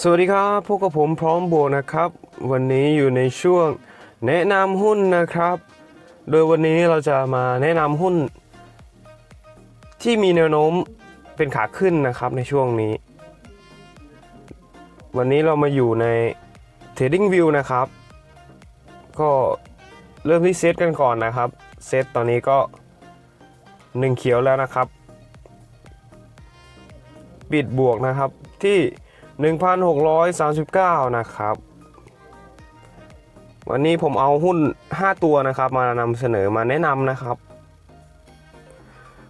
สวัสดีครับพวกกับผมพร้อมโบวกนะครับ วันนี้อยู่ในช่วงแนะนำหุ้นนะครับ โดยวันนี้เราจะมาแนะนำหุ้น ที่มีแนวโน้มเป็นขาขึ้นนะครับในช่วงนี้ วันนี้เรามาอยู่ใน Trading View นะครับ ก็เริ่มที่เซตกันก่อนนะครับ เซตตอนนี้ก็1เขียวแล้วนะครับ ปิดบวกนะครับที่ 1,639 นะครับ วันนี้ผมเอาหุ้น 5 ตัวนะครับ มานำเสนอมาแนะนำนะครับ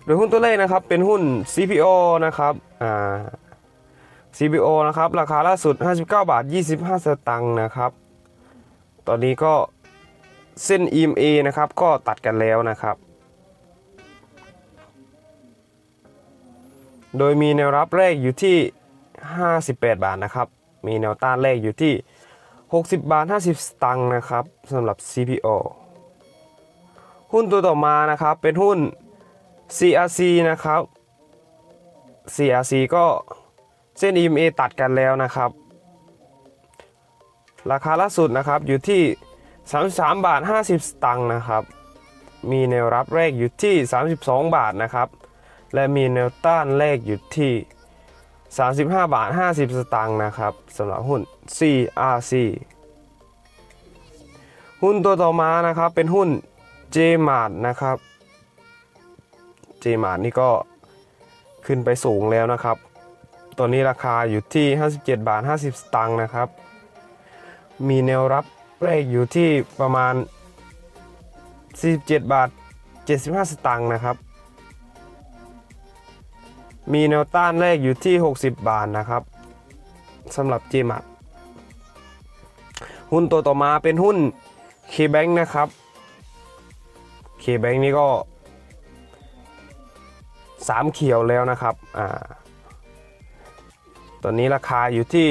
โดยหุ้นตัวเลขนะครับเป็นหุ้น CPO นะครับอ่า CPO นะครับ ราคาล่าสุด 59 บาท 25 สตางค์นะครับ ตอนนี้ก็เส้น EMA นะครับก็ตัดกันแล้วนะครับ โดยมีแนวรับแรกอยู่ที่ 58 บาทนะครับ มีแนวต้านแรกอยู่ที่ 60 บาท 50 สตางค์นะครับสำหรับ CPO หุ้นตัวต่อมานะครับเป็นหุ้น CRC นะครับ CRC ก็เส้น EMA ตัดกันแล้วนะครับ ราคาล่าสุดนะครับอยู่ที่ 33 บาท 50 สตางค์นะครับ มีแนวรับแรกอยู่ที่ 32 บาทนะครับ และมีแนวต้านแรกอยู่ที่ 35 บาท 50 สตางค์นะครับสำหรับหุ้น CRC หุ้นตัวต่อมานะครับเป็นหุ้น JMart นะครับ JMart นี่ก็ขึ้นไปสูงแล้วนะครับ ตอนนี้ราคาอยู่ที่ 57 บาท 50 สตางค์นะครับ มีแนวรับแรกอยู่ที่ประมาณ 47 บาท 75 สตางค์นะครับ มีแนวต้านแรกอยู่ที่ 60 บาทนะครับสำหรับ g m a t หุ้นตัวต่อมาเป็นหุ้น KBank นะครับ KBank นี่ก็ 3 เขียวแล้วนะครับอ่าตอนนี้ราคาอยู่ที่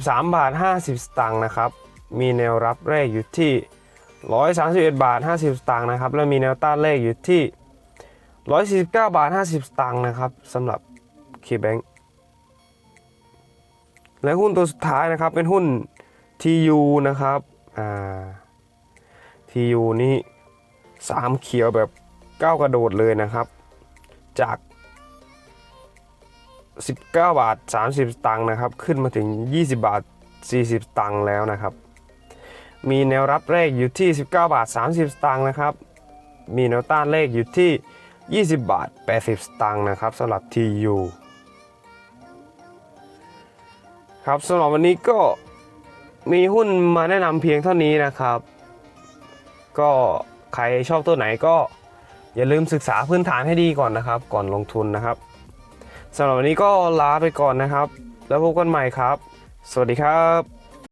143 บาท 50 สตางค์นะครับ มีแนวรับแรกอยู่ที่ 131 บาท 50 สตางค์นะครับ และมีแนวต้านแรกอยู่ที่ 149 บาท 50 สตางค์นะครับสำหรับ KBank และหุ้นตัวสุดท้ายนะครับเป็นหุ้น TU นะครับอ่า TU นี่3เขียวแบบก้าวกระโดดเลยนะครับ จาก 19 บาท 30 สตางค์นะครับ ขึ้นมาถึง 20 บาท 40 สตางค์แล้วนะครับ มีแนวรับแรกอยู่ที่ 19 บาท 30 สตางค์นะครับ มีแนวต้านเลขอยู่ที่ 20 บาท 80 สตางค์นะครับสำหรับ TU ครับสำหรับวันนี้ก็มีหุ้นมาแนะนำเพียงเท่านี้นะครับ ก็ใครชอบตัวไหนก็อย่าลืมศึกษาพื้นฐานให้ดีก่อนนะครับ ก่อนลงทุนนะครับสำหรับวันนี้ก็ลาไปก่อนนะครับ แล้วพบกันใหม่ครับ สวัสดีครับ